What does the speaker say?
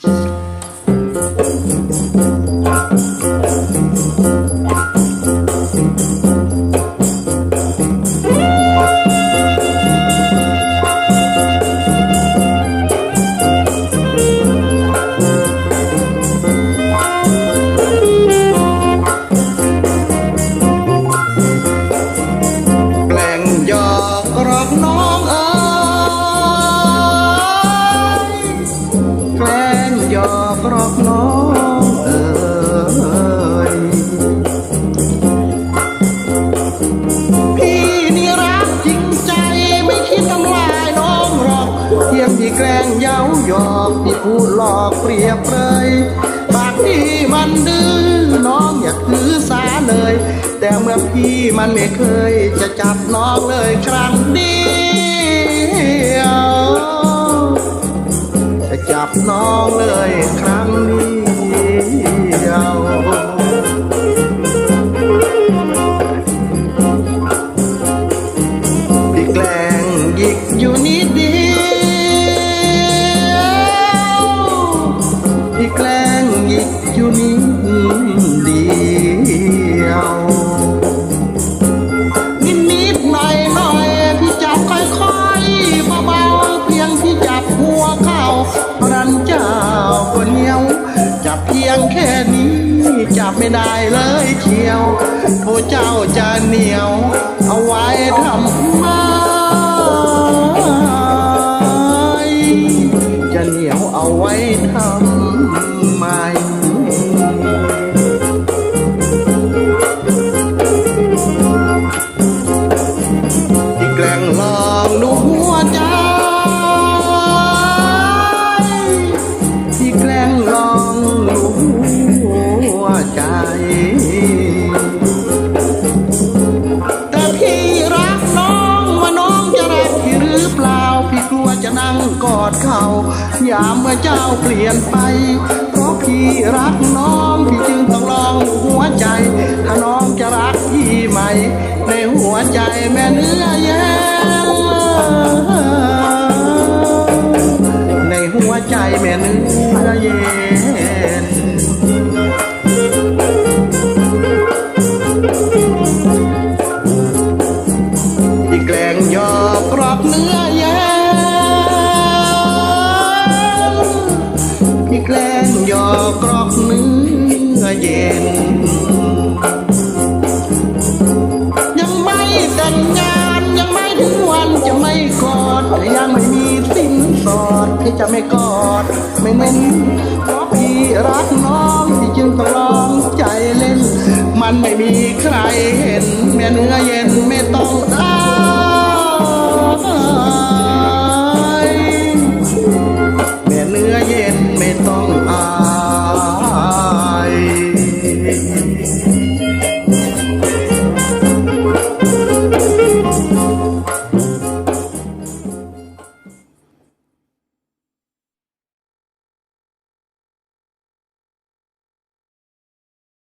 แก อกน้องเอ๋ยพี่นี่รักจริงใจไม่คิดทำลายน้องหรอกเพียงพี่แกล้งเย้าหยอกพี่พูดหลอกเปรียบเลยปากพี่มันดื้อน้องอย่าถือสาเลย แต่เมื่อพี่มันไม่เคยจะจับน้องเลยครั้ง น้องเลยครั้งเดียว พียงแค่นี้ จับไม่ได้เลยเชียวโทเจ้าจะเหนียว เอาไว้ทำไม ยามเมื่อเจ้าเปลี่ยนไป เพราะพี่รักน้องพี่จึงต้องลองหัวใจ ถ้าน้องจะรักพี่ไหมในหัวใจแม่เนื้อแย้มในหัวใจแม่เนื้อเย็นที่แกล้งหยอกกรอบเนื้อ จะไม่กอด ไม่เน้นเพราะพี่รักน้องที่จึงต้องลองใจเล่น มันไม่มีใครเห็นแม่เนื้อเย็นไม่ต้องอ้า